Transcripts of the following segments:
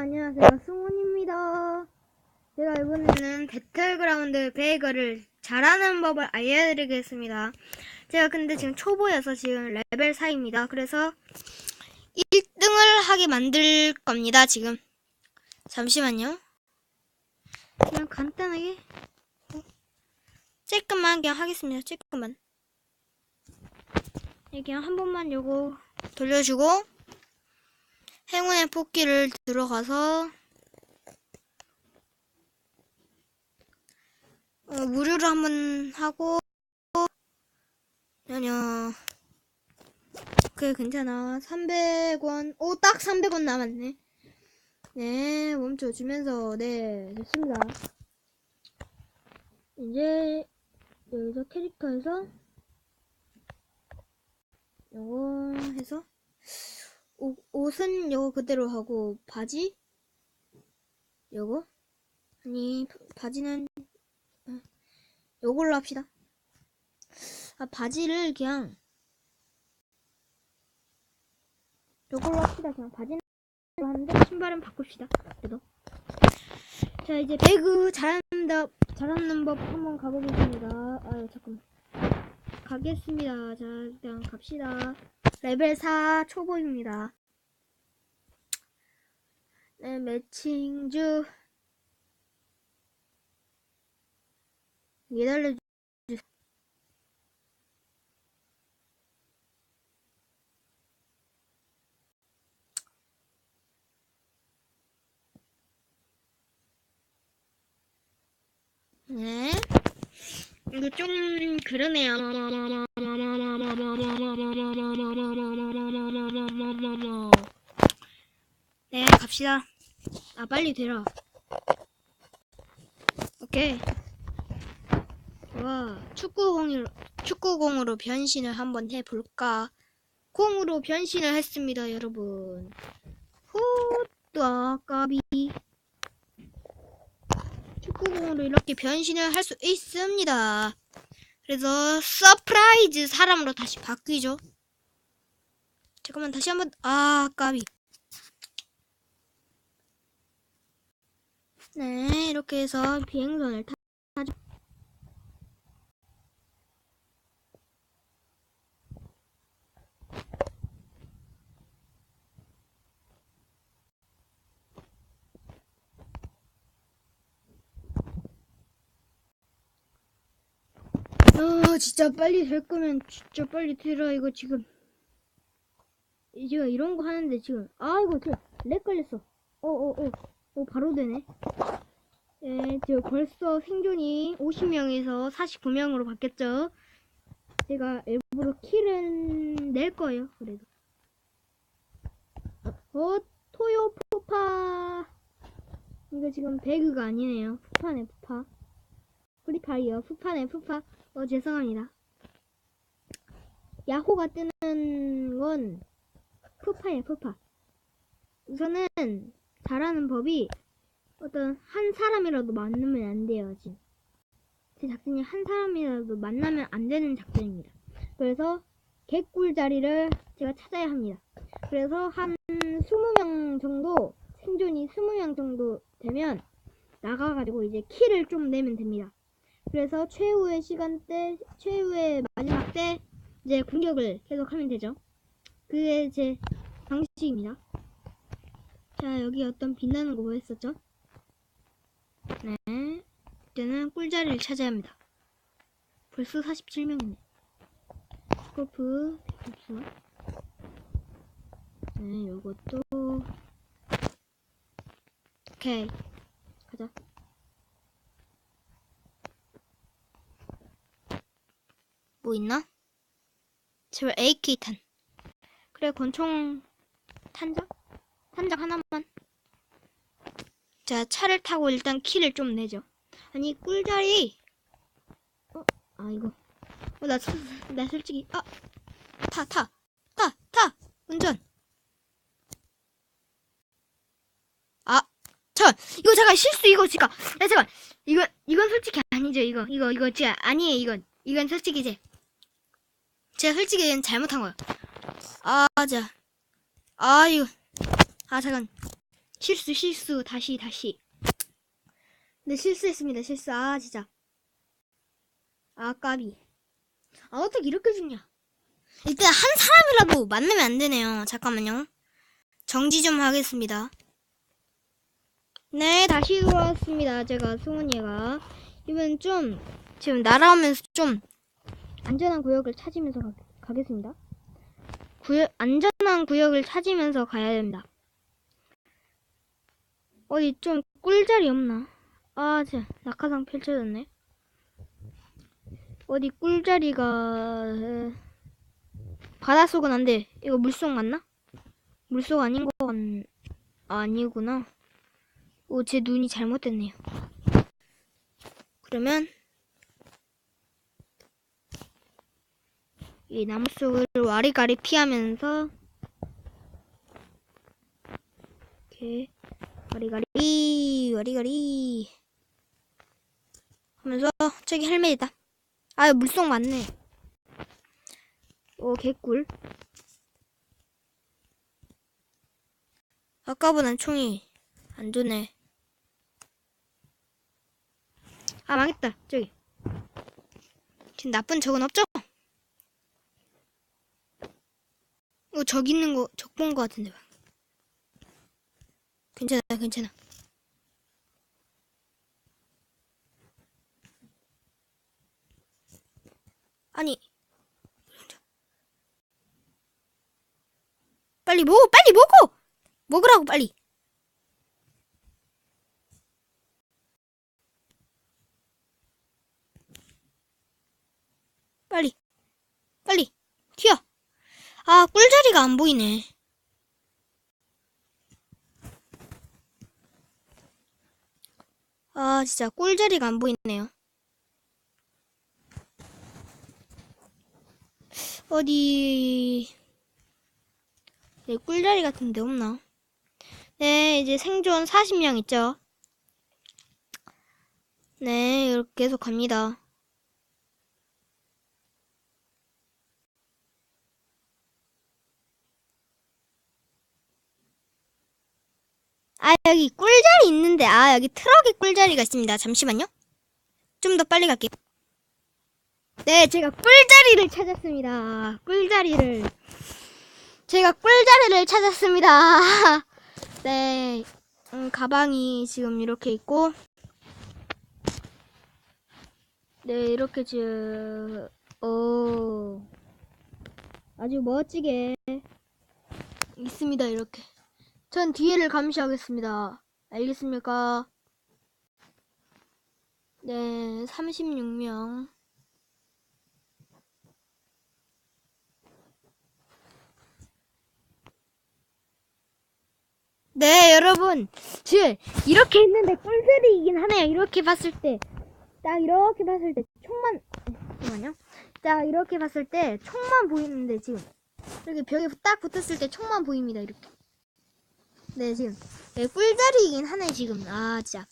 안녕하세요. 승훈입니다. 제가 이번에는 배틀그라운드 베이거를 잘하는 법을 알려드리겠습니다. 제가 근데 지금 초보여서 지금 레벨 4입니다. 그래서 1등을 하게 만들 겁니다, 지금. 잠시만요. 그냥 간단하게. 어, 쬐끔만 그냥 하겠습니다. 쬐끔만. 네, 그냥 한 번만 요거 돌려주고. 행운의 뽑기를 들어가서 어, 무료로 한번 하고 아니요. 그래 괜찮아. 300원 오 딱 300원 남았네. 네 멈춰주면서. 네 됐습니다. 이제 여기서 캐릭터에서 요거 해서 옷, 옷은 요거 그대로 하고 바지? 요거? 아니 바- 바지는 아, 요걸로 합시다. 아 바지를 그냥 요걸로 합시다. 그냥 바지는 하는데 신발은 바꿉시다. 그래도. 자 이제 배그 잘한다 잘하는 법 한번 가보겠습니다. 아유 잠깐만. 가겠습니다. 자 일단 갑시다 레벨 4 초보입니다. 네, 매칭주. 기다려주. 네. 이거 좀 그러네요. 갑시다. 아, 빨리 되라. 오케이. 와, 축구공으로, 축구공으로 변신을 한번 해볼까? 공으로 변신을 했습니다, 여러분. 후따 까비. 축구공으로 이렇게 변신을 할 수 있습니다. 그래서 서프라이즈 사람으로 다시 바뀌죠. 잠깐만 다시 한번 아 까비. 네 이렇게 해서 비행선을 타. 아 진짜 빨리 될 거면 진짜 빨리 되라 이거 지금. 제가 이런 거 하는데 지금. 아 이거 저렉 걸렸어 어어어 어, 바로 되네. 예 지금 벌써 생존이 50명에서 49명으로 바뀌었죠. 제가 일부러 킬은 낼 거예요 그래도. 어 토요 푸파. 이거 지금 배그가 아니네요. 푸파네 푸파. 프리파이어 푸파네 푸파. 어 죄송합니다. 야호가 뜨는 건 푸파예요 푸파. 우선은 잘하는 법이 어떤 한 사람이라도 만나면 안 돼요 지금 제 작전이 한 사람이라도 만나면 안 되는 작전입니다 그래서 개꿀 자리를 제가 찾아야 합니다 그래서 한 20명 정도 생존이 20명 정도 되면 나가가지고 이제 키를 좀 내면 됩니다 그래서 최후의 시간대, 최후의 마지막 때 이제 공격을 계속하면 되죠. 그게 제 방식입니다. 자, 여기 어떤 빛나는 거 보였었죠? 네. 이때는 꿀자리를 찾아야 합니다. 벌써 47명이네. 스코프, 잠시만. 네, 요것도. 오케이. 가자. 뭐 있나? 제발 AK 탄. 그래 권총 탄장? 탄장 하나만. 자 차를 타고 일단 키를 좀 내죠. 아니 꿀자리. 어? 아 이거. 어, 나, 소- 나 솔직히 아. 타, 타. 타, 타. 운전. 아. 잠깐. 이거 잠깐 실수 이거 지금. 야 잠깐. 이거 이건 솔직히 아니죠. 이거 이거 이거 진짜 아니에요. 이건 이건 솔직히 이제 제가 솔직히 이건 잘못한 거예요. 아, 자. 아, 이거. 아, 잠깐. 실수, 실수. 다시, 다시. 네, 실수했습니다. 실수. 아, 진짜. 아, 까비. 아, 어떻게 이렇게 죽냐? 일단 한 사람이라도 만나면 안 되네요. 잠깐만요. 정지 좀 하겠습니다. 네, 다시 돌아왔습니다. 제가 승훈이가 이번 좀 지금 날아오면서 좀 안전한 구역을 찾으면서 가, 가겠습니다. 구역 안전한 구역을 찾으면서 가야 됩니다. 어디 좀 꿀자리 없나? 아, 제 낙하산 펼쳐졌네. 어디 꿀자리가 에, 바닷속은 안 돼. 이거 물속 맞나? 물속 아닌 거 같... 아니구나. 오, 제 눈이 잘못됐네요. 그러면 이 나무 속을 와리가리 피하면서 이렇게 와리가리 와리가리 하면서 저기 헬멧이다. 아, 물속 맞네. 오, 개꿀. 아까보단 총이 안 좋네. 아, 망했다. 저기. 지금 나쁜 적은 없죠? 어, 저기 있는 거, 적 본 거 같은데. 괜찮아, 괜찮아. 아니. 빨리 먹어, 빨리 먹어! 먹으라고, 빨리. 빨리. 빨리. 튀어. 아, 꿀자리가 안 보이네. 아, 진짜 꿀자리가 안 보이네요. 어디, 네, 꿀자리 같은 데 없나? 네, 이제 생존 40명 있죠? 네, 이렇게 계속 갑니다. 아, 여기 꿀자리 있는데, 아, 여기 트럭에 꿀자리가 있습니다. 잠시만요. 좀 더 빨리 갈게요. 네, 제가 꿀자리를 찾았습니다. 꿀자리를. 제가 꿀자리를 찾았습니다. 네, 음, 가방이 지금 이렇게 있고, 네, 이렇게 지금, 오, 아주 멋지게 있습니다, 이렇게. 전 뒤에를 감시하겠습니다. 알겠습니까? 네, 36명. 네, 여러분. 지금 이렇게 했는데 꿀들이긴 하네요. 이렇게 봤을 때. 딱 이렇게 봤을 때 총만 잠깐만요. 딱 이렇게 봤을 때 총만 보이는데 지금 이렇게 벽에 딱 붙었을 때 총만 보입니다. 이렇게. 네, 지금. 네, 꿀자리이긴 하네, 지금. 아, 진짜.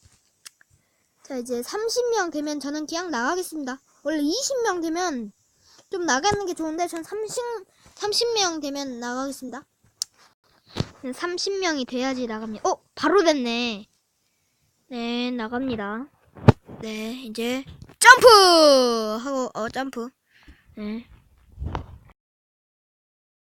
자, 이제 30명 되면 저는 그냥 나가겠습니다. 원래 20명 되면 좀 나가는 게 좋은데, 전 30, 30명 되면 나가겠습니다. 30명이 돼야지 나갑니다. 어, 바로 됐네. 네, 나갑니다. 네, 이제 점프! 하고, 어, 점프. 네.